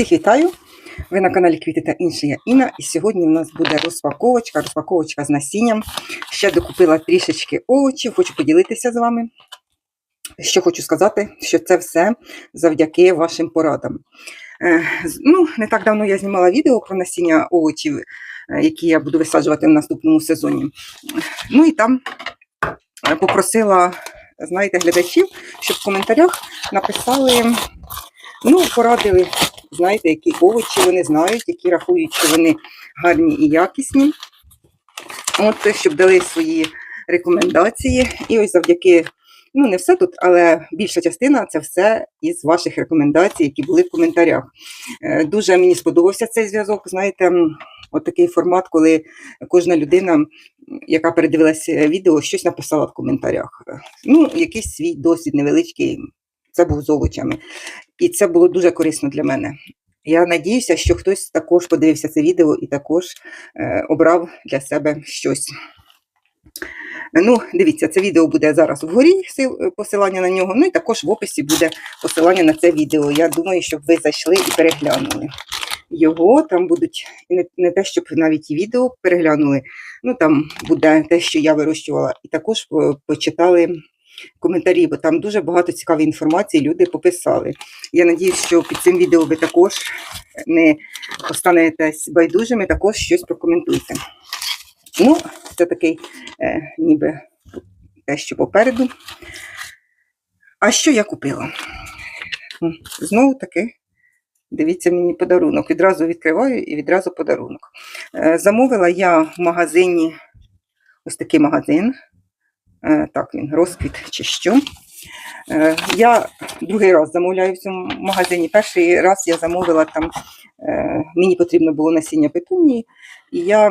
Всіх вітаю! Ви на каналі Квіти та інше я Інна. І сьогодні у нас буде розпаковочка, розпаковочка з насінням. Ще докупила трішечки овочів, хочу поділитися з вами. Що хочу сказати, що це все завдяки вашим порадам. Е, Ну, не так давно я знімала відео про насіння овочів, е, які я буду висаджувати в наступному сезоні. Ну і там е, попросила, знаєте, глядачів, щоб в коментарях написали, ну, порадили, знаєте, які овочі вони знають, які рахують, що вони гарні і якісні. От, щоб дали свої рекомендації. І ось завдяки, ну не все тут, але більша частина це все із ваших рекомендацій, які були в коментарях. Е, Дуже мені сподобався цей зв'язок. Знаєте, от такий формат, коли кожна людина, яка передивилася відео, щось написала в коментарях. Е, Ну, якийсь свій досвід невеличкий. Це був з овочами. І це було дуже корисно для мене. Я надіюся, що хтось також подивився це відео і також е, обрав для себе щось. Ну, дивіться, це відео буде зараз вгорі, е, посилання на нього. Ну і також в описі буде посилання на це відео. Я думаю, щоб ви зайшли і переглянули його. Там будуть не, не те, щоб навіть і відео переглянули. Ну там буде те, що я вирощувала, і також е, почитали коментарі, бо там дуже багато цікавої інформації люди пописали. Я надіюсь, що під цим відео ви також не останетесь байдужими, також щось прокоментуйте. Ну, це такий е, ніби те, що попереду. А що я купила? Знову таки, дивіться мені подарунок. Відразу відкриваю і відразу подарунок. Е, замовила я в магазині ось такий магазин. Е, так, він розквіт чи що. Е, Я другий раз замовляю в цьому магазині. Перший раз я замовила там, е, мені потрібно було насіння петунії, і я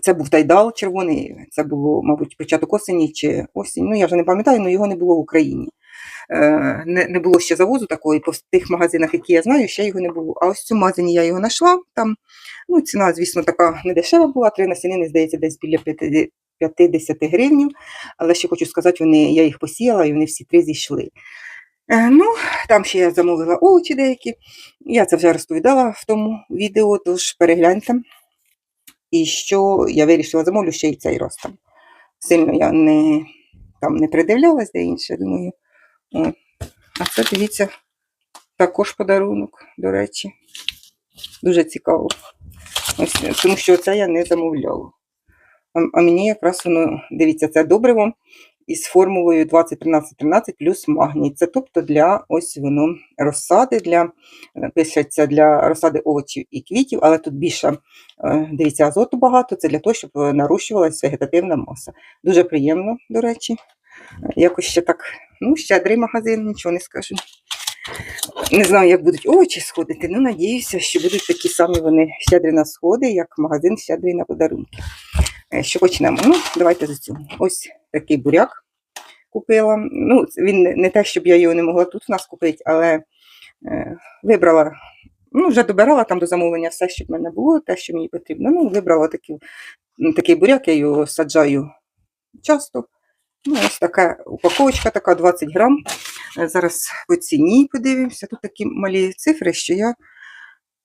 це був тайдал червоний, це було, мабуть, початок осені чи осінь. Ну, я вже не пам'ятаю, але його не було в Україні. Не, не було ще завозу такої, по тих магазинах, які я знаю, ще його не було. А ось в цьому магазині я його знайшла. Там, ну, ціна, звісно, така не дешева була, три насінини, здається, десь біля 50 50 гривень. Але ще хочу сказати, вони, я їх посіяла і вони всі три зійшли. Е, Ну, там ще я замовила овочі деякі. Я це вже розповідала в тому відео, тож перегляньте. І що я вирішила замовлю ще й цей раз там. Сильно я не, там не придивлялась де інше, думаю. О. А це, дивіться, також подарунок, до речі. Дуже цікаво. Ось, тому що це я не замовляла. А, мені якраз воно, дивіться, це добриво із формулою 20-13-13 плюс магній. Це тобто для ось воно розсади, для, е, пишеться для розсади овочів і квітів, але тут більше, е, дивіться, азоту багато, це для того, щоб е, нарощувалася вегетативна маса. Дуже приємно, до речі. Якось ще так, ну, щедрий магазин, нічого не скажу. Не знаю, як будуть овочі сходити, ну надіюся, що будуть такі самі вони щедрі на сходи, як магазин щедрий на подарунки. Е, Що почнемо? Ну, давайте з цього. Ось такий буряк купила. Ну, він не- те, щоб я його не могла тут в нас купити, але е, вибрала, ну, вже добирала там до замовлення все, що в мене було, те, що мені потрібно. Ну, вибрала такий, такий буряк, я його саджаю часто. Ну, ось така упаковочка, така 20 грам. Е, Зараз по ціні подивимося. Тут такі малі цифри, що я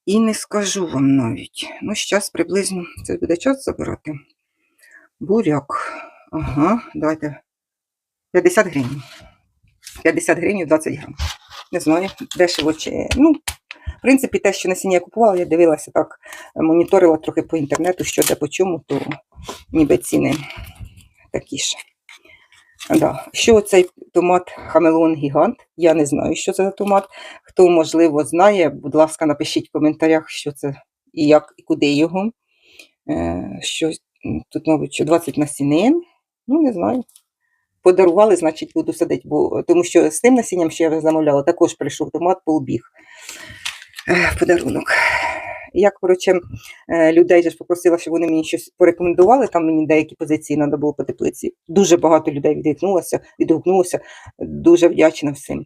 і не скажу вам навіть. Ну, зараз приблизно це буде час забирати. Буряк. Ага, давайте 50 гривень. 50 гривень 20 грам. Не знаю, дешево чи. Ну, в принципі, те, що насіння я купувала, я дивилася так, моніторила трохи по інтернету, що де по чому, то ніби ціни такі ж. Да. Що цей томат Хамелеон Гігант? Я не знаю, що це за томат. Хто, можливо, знає, будь ласка, напишіть в коментарях, що це і як, і куди його. Е, що тут, мабуть, що 20 насінин. Ну, не знаю. Подарували, значить, буду садити, бо тому що з тим насінням, що я замовляла, також прийшов томат полбіг. Подарунок. Я, коротше, е, людей же ж попросила, щоб вони мені щось порекомендували. Там мені деякі позиції треба було по теплиці. Дуже багато людей відгукнулося, відгукнулося. Дуже вдячна всім.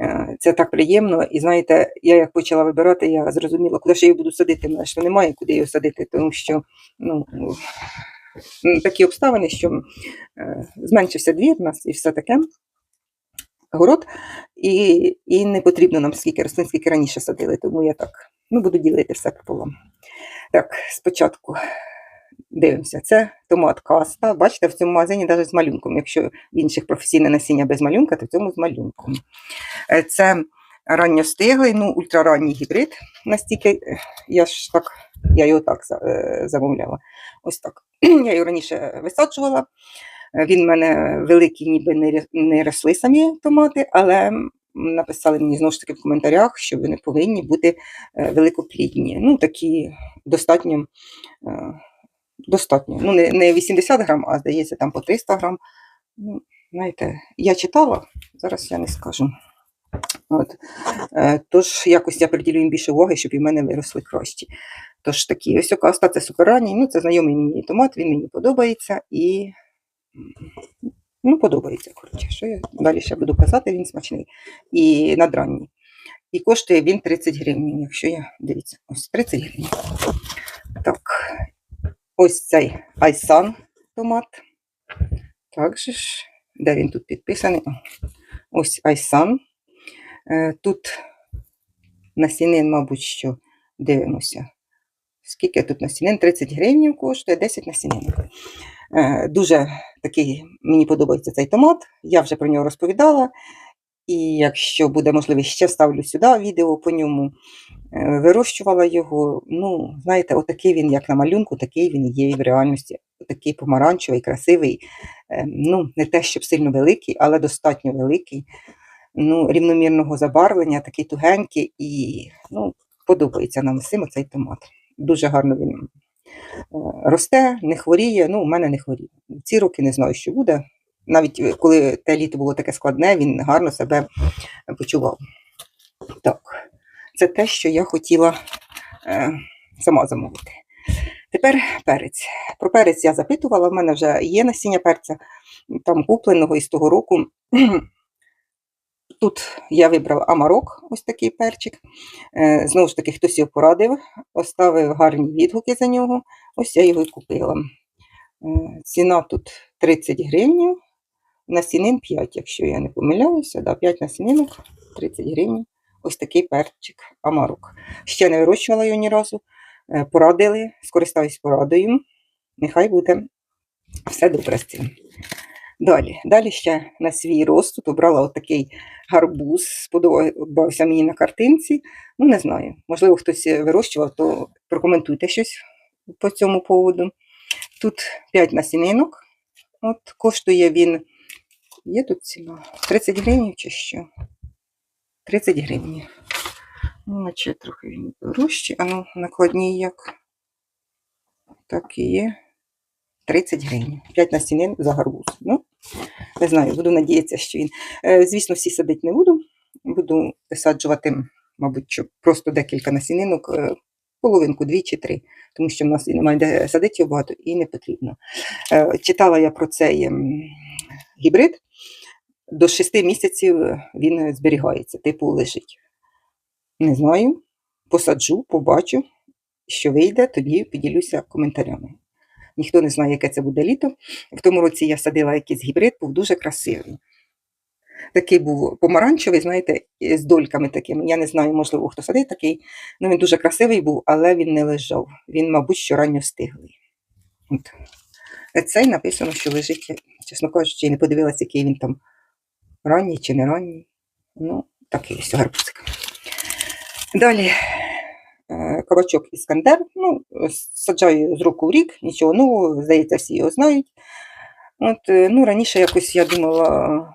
Е, Це так приємно. І знаєте, я як почала вибирати, я зрозуміла, куди ж я її буду садити. Мене ж немає куди її садити, тому що ну, такі обставини, що е, зменшився двір у нас і все таке. город, і, і не потрібно нам скільки рослин, скільки раніше садили, тому я так ну, буду ділити все пополам. Так, спочатку дивимося. Це томат каста. Бачите, в цьому магазині навіть з малюнком. Якщо в інших професійне насіння без малюнка, то в цьому з малюнком. Е, Це ранньостиглий, ну, ультраранній гібрид. Настільки я ж так, я його так е, замовляла. Ось так. Я його раніше висаджувала. Він в мене великий, ніби не росли самі томати, але написали мені знову ж таки в коментарях, що вони повинні бути е, великоплідні. Ну, такі достатньо. е, Достатньо. Ну, не, не 80 грам, а здається, там по 300 грам. Ну, знаєте, я читала, зараз я не скажу. От. Е, тож якось я приділю їм більше уваги, щоб і в мене виросли кращі. Тож такі, ось окаста це сукоранній, ну це знайомий мені томат, він мені подобається і ну, подобається. Коротше, що я далі ще буду казати, він смачний і надранній. І коштує він 30 гривень, якщо я дивіться, ось 30 гривень. Так, ось цей Айсан томат. Так же ж, де він тут підписаний? Ось Айсан. Е, Тут насінин, мабуть, що дивимося. Скільки тут насінин? 30 гривень коштує, 10 насінинок. Е, Дуже такий, мені подобається цей томат. Я вже про нього розповідала. І якщо буде можливість, ще ставлю сюди відео по ньому. Е, Вирощувала його. Ну, знаєте, отакий він, як на малюнку, такий він є і в реальності. Такий помаранчевий, красивий. Е, Ну, не те, щоб сильно великий, але достатньо великий. Ну, рівномірного забарвлення, такий тугенький і ну, подобається нам всім цей томат. Дуже гарно він росте, не хворіє. Ну, у мене не хворіє. Ці роки не знаю, що буде. Навіть е, коли те літо було таке складне, він гарно себе почував. Так, це те, що я хотіла е, сама замовити. Тепер перець. Про перець я запитувала, в мене вже є насіння перця, там купленого із того року. Тут я вибрала амарок, ось такий перчик. Е, Знову ж таки, хтось його порадив, оставив гарні відгуки за нього. Ось я його і купила. Е, Ціна тут 30 гривень, насінин 5, якщо я не помиляюся. Да, 5 насінинок, 30 гривень. Ось такий перчик амарок. Ще не вирощувала його ні разу. Е, Порадили, скористаюсь порадою. Нехай буде все добре з цим. Далі, далі ще на свій тут обрала отакий гарбуз, сподобався мені на картинці. Ну, не знаю, можливо, хтось вирощував, то прокоментуйте щось по цьому поводу. Тут 5 насінинок. От коштує він. Є тут ціна? 30 гривень чи що? 30 гривень. Ну, наче трохи він дорожчий. А ну, накладні як. Так і є. 30 гривень. 5 насінин за гарбуз. Ну, не знаю, буду надіятися, що він. Е, Звісно, всі садити не буду. Буду висаджувати, мабуть, просто декілька насінинок, е, половинку, дві чи три, тому що в нас і немає де садити його багато і не потрібно. Е, Читала я про цей ем, гібрид. До 6 місяців він зберігається, типу лежить. Не знаю. Посаджу, побачу, що вийде, тоді поділюся коментарями. Ніхто не знає, яке це буде літо. В тому році я садила якийсь гібрид, був дуже красивий. Такий був помаранчевий, знаєте, з дольками такими. Я не знаю, можливо, хто садить такий. Ну, він дуже красивий був, але він не лежав. Він, мабуть, що ранньо стиглий. От. Е, Цей написано, що лежить, чесно кажучи, не подивилася, який він там ранній чи не ранній. Ну, такий ось гарбузик. Далі кабачок Іскандер. Ну, е, саджаю з року в рік, нічого нового, здається, всі його знають. От, е, ну, раніше якось я думала,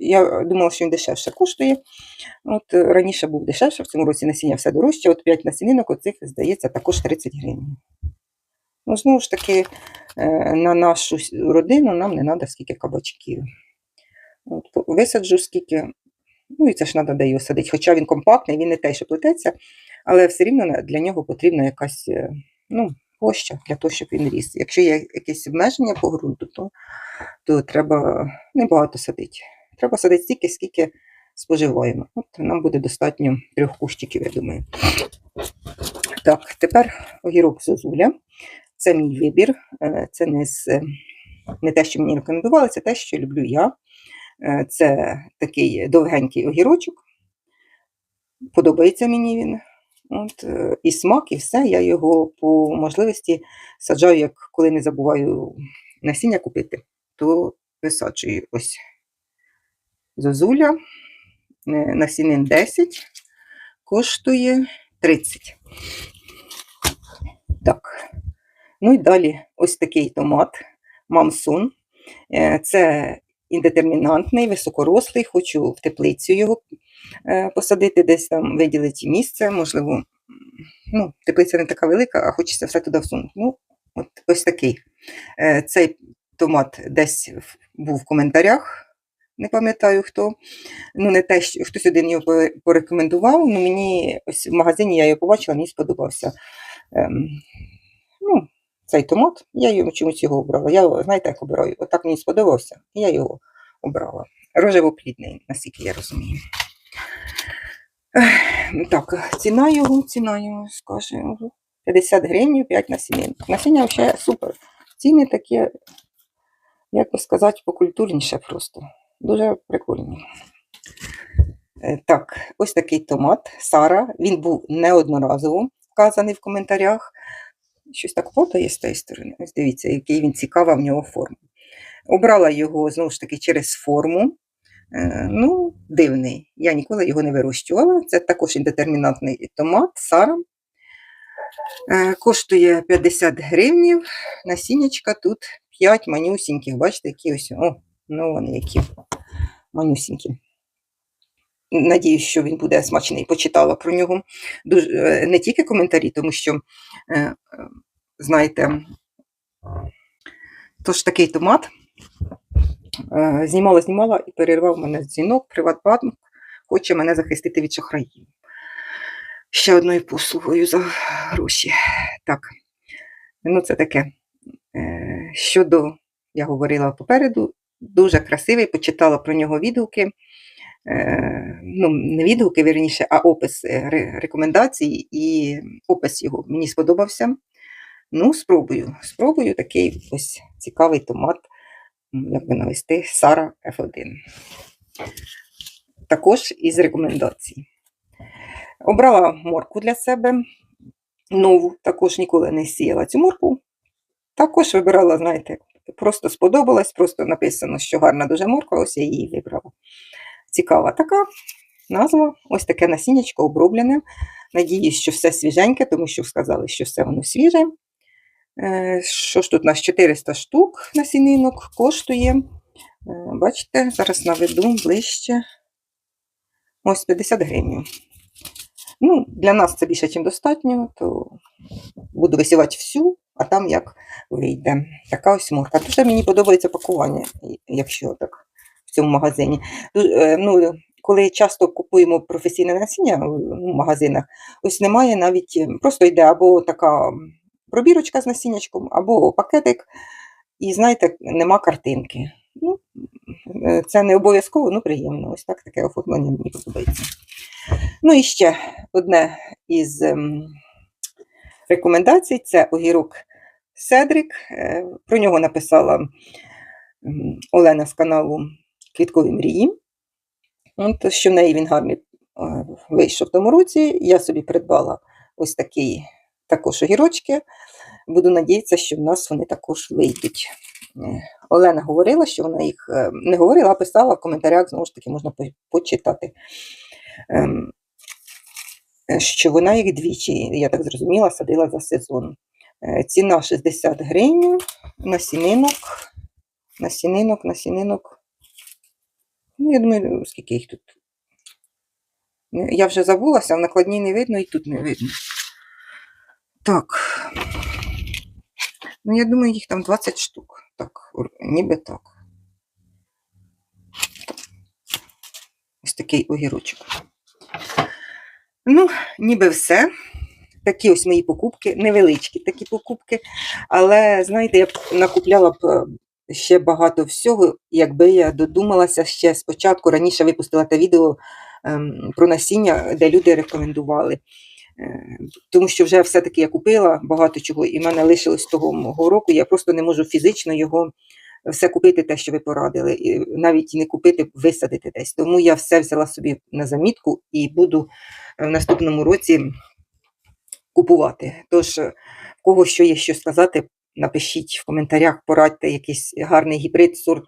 я думала, що він дешевше коштує. От е, раніше був дешевше, в цьому році насіння все дорожче. От 5 насінинок, оцих, здається, також 30 гривень. Ну, знову ж таки, е, на нашу родину нам не треба скільки кабачків. От, висаджу скільки, ну і це ж треба його садити. Хоча він компактний, він не те, що плететься, але все рівно для нього потрібна якась е, ну, площа для того, щоб він ріс. Якщо є якесь обмеження по ґрунту, то, то треба небагато садити. Треба садити стільки, скільки споживаємо. От нам буде достатньо трьох кущиків, я думаю. Так, тепер огірок зозуля. Це мій вибір. Е, Це не, з, не те, що мені рекомендували, це те, що люблю я. Е, Це такий довгенький огірочок. Подобається мені він. От, е, і смак, і все. Я його по можливості саджаю, як коли не забуваю насіння купити, то висаджую ось зозуля. е, Насінин 10, коштує 30. Так. Ну і далі ось такий томат Мамсун. Е, Це індетермінантний, високорослий. Хочу в теплицю його посадити, десь там виділити місце. Можливо, ну, теплиця не така велика, а хочеться все туди всунути. Ну, от ось такий. Е, Цей томат десь був в коментарях. Не пам'ятаю хто. Ну, не те, що хтось один його порекомендував. Ну, мені ось в магазині я його побачила, мені сподобався. Ем, ну, цей томат, я його чомусь його обрала. Я, знаєте, як обираю? Отак мені сподобався, і я його обрала. Рожевоплідний, наскільки я розумію. Ех, Так, ціна його, ціна його, скаже, 50 гривень, 5 насінин. Насіння взагалі супер. Ціни такі, як би сказати, покультурніше просто. Дуже прикольні. Е, Так, ось такий томат Сара. Він був неодноразово вказаний в коментарях. Щось так фото є з тієї сторони. Ось дивіться, який він цікава в нього форма. Обрала його знову ж таки через форму. Е, Ну, дивний. Я ніколи його не вирощувала. Це також індетермінантний томат Сара. Е, Коштує 50 гривнів. Насіннячка тут 5 манюсіньких. Бачите, які ось. О, ну вони які манюсінькі. Надіюсь, що він буде смачний. Почитала про нього. Дуже, е, не тільки коментарі, тому що, знаєте, тож такий томат. Е, Знімала, знімала і перервав мене дзвінок, приватбанк, хоче мене захистити від шахраїв. Ще одною послугою за гроші. Так, ну це таке. Е, Щодо, я говорила попереду, дуже красивий, почитала про нього відгуки. Е, Ну, не відгуки, вірніше, а опис рекомендацій і опис його мені сподобався. Ну, спробую. Спробую такий ось цікавий томат, як би навести, Сара F1. Також із рекомендацій. Обрала морку для себе нову, також ніколи не сіяла цю морку. Також вибирала, знаєте, просто сподобалась, просто написано, що гарна дуже морква, ось я її вибрала. Цікава така назва, ось таке насіннячко оброблене. Надіюсь, що все свіженьке, тому що сказали, що все воно свіже. Е, Що ж тут у нас 400 штук насінинок коштує. Е, Бачите, зараз наведу ближче. Ось 50 гривень. Ну, для нас це більше, ніж достатньо, то буду висівати всю, а там як вийде. Така ось морка. Дуже мені подобається пакування, якщо так в цьому магазині. Е, Ну, коли часто купуємо професійне насіння в магазинах, ось немає навіть, просто йде або така пробірочка з насіннячком, або пакетик, і знаєте, нема картинки. Ну, е, це не обов'язково, ну приємно. Ось так таке оформлення мені подобається. Ну і ще одне із ем, рекомендацій це огірок Седрик. Е, Про нього написала м, Олена з каналу Квіткові мрії. От, що в неї він гарний е, вийшов в тому році. Я собі придбала ось такі також огірочки. Буду надіятися, що в нас вони також вийдуть. Е, Олена говорила, що вона їх е, не говорила, а писала в коментарях, знову ж таки, можна почитати. Ем, е, Що вона їх двічі, я так зрозуміла, садила за сезон. Ціна 60 гривень, насінинок, насінинок, насінинок. Ну, я думаю, скільки їх тут. Я вже забулася, в накладній не видно і тут не видно. Так. Ну, я думаю, їх там 20 штук. Так, ніби так. Ось такий огірочок. Ну, ніби все. Такі ось мої покупки, невеличкі такі покупки. Але, знаєте, я б накупляла б е, ще багато всього, якби я додумалася ще спочатку, раніше випустила те відео ем, про насіння, де люди рекомендували. Е, Тому що вже все-таки я купила багато чого, і в мене лишилось того мого року. Я просто не можу фізично його все купити те, що ви порадили, і навіть не купити, висадити десь. Тому я все взяла собі на замітку і буду е, в наступному році купувати. Тож, е, кого що є що сказати, напишіть в коментарях, порадьте якийсь гарний гібрид, сорт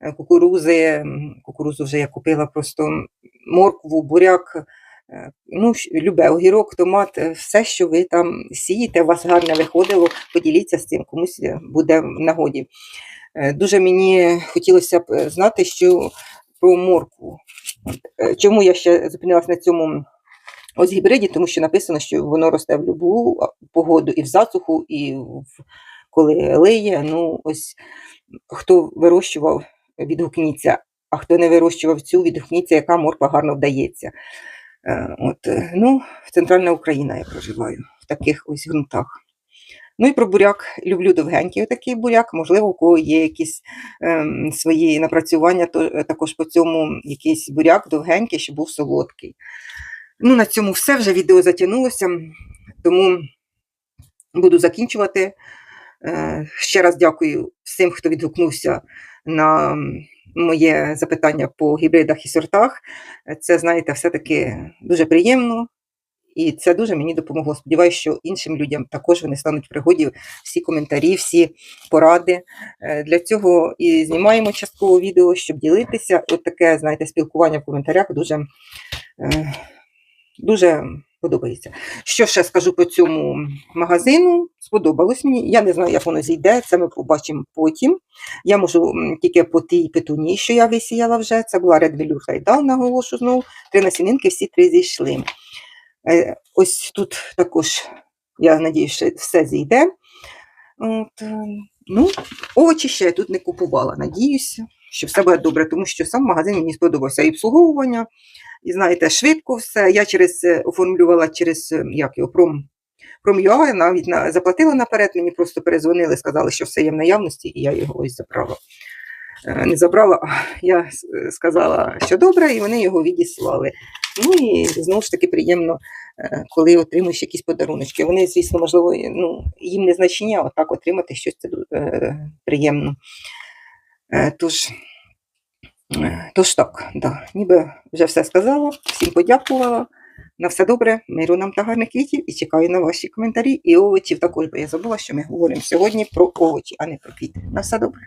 е, кукурузи. Кукурузу вже я купила просто моркву, буряк. Е, Ну, любе, огірок, томат, е, все, що ви там сієте, у вас гарне виходило, поділіться з цим, комусь е, буде в нагоді. Дуже мені хотілося б знати, що про моркву. Чому я ще зупинилась на цьому ось гібриді, тому що написано, що воно росте в будь-яку погоду, і в засуху, і в, коли лиє. Ну, ось хто вирощував, відгукніться, а хто не вирощував цю, відгукніться, яка морква гарно вдається. Е, От, е, ну, центральна Україна я проживаю в таких ось ґрунтах. Ну і про буряк. Люблю довгенький отакий буряк. Можливо, у кого є якісь ем, свої напрацювання, то е, також по цьому якийсь буряк довгенький, щоб був солодкий. Ну, на цьому все. Вже відео затягнулося, тому буду закінчувати. Е, Ще раз дякую всім, хто відгукнувся на моє запитання по гібридах і сортах. Це, знаєте, все-таки дуже приємно. І це дуже мені допомогло. Сподіваюся, що іншим людям також вони стануть в пригоді всі коментарі, всі поради. Е, Для цього і знімаємо частково відео, щоб ділитися. От таке, знаєте, спілкування в коментарях дуже, е, дуже подобається. Що ще скажу по цьому магазину? Сподобалось мені. Я не знаю, як воно зійде, це ми побачимо потім. Я можу тільки по тій петуні, що я висіяла вже. Це була Red Velour Хайдал, наголошу знову. Три насінинки, всі три зійшли. Е, Ось тут також, я сподіваюся, що все зійде. От, е, ну, овочі ще я тут не купувала. Надіюся, що все буде добре, тому що сам магазин мені сподобався. І обслуговування, і знаєте, швидко все. Я через е, оформлювала через е, як його, пром. Пром'юа, навіть на, заплатила наперед, мені просто перезвонили, сказали, що все є в наявності, і я його ось забрала. Е, Не забрала, а я сказала, що добре, і вони його відіслали. Ну і знову ж таки приємно, коли отримуєш якісь подаруночки. Вони, звісно, можливо, ну, їм не значення, отак отримати щось приємно. Тож, тож так, да, ніби вже все сказала, всім подякувала. На все добре, миру нам та гарних квітів і чекаю на ваші коментарі і овочів також, бо я забула, що ми говоримо сьогодні про овочі, а не про квіти. На все добре.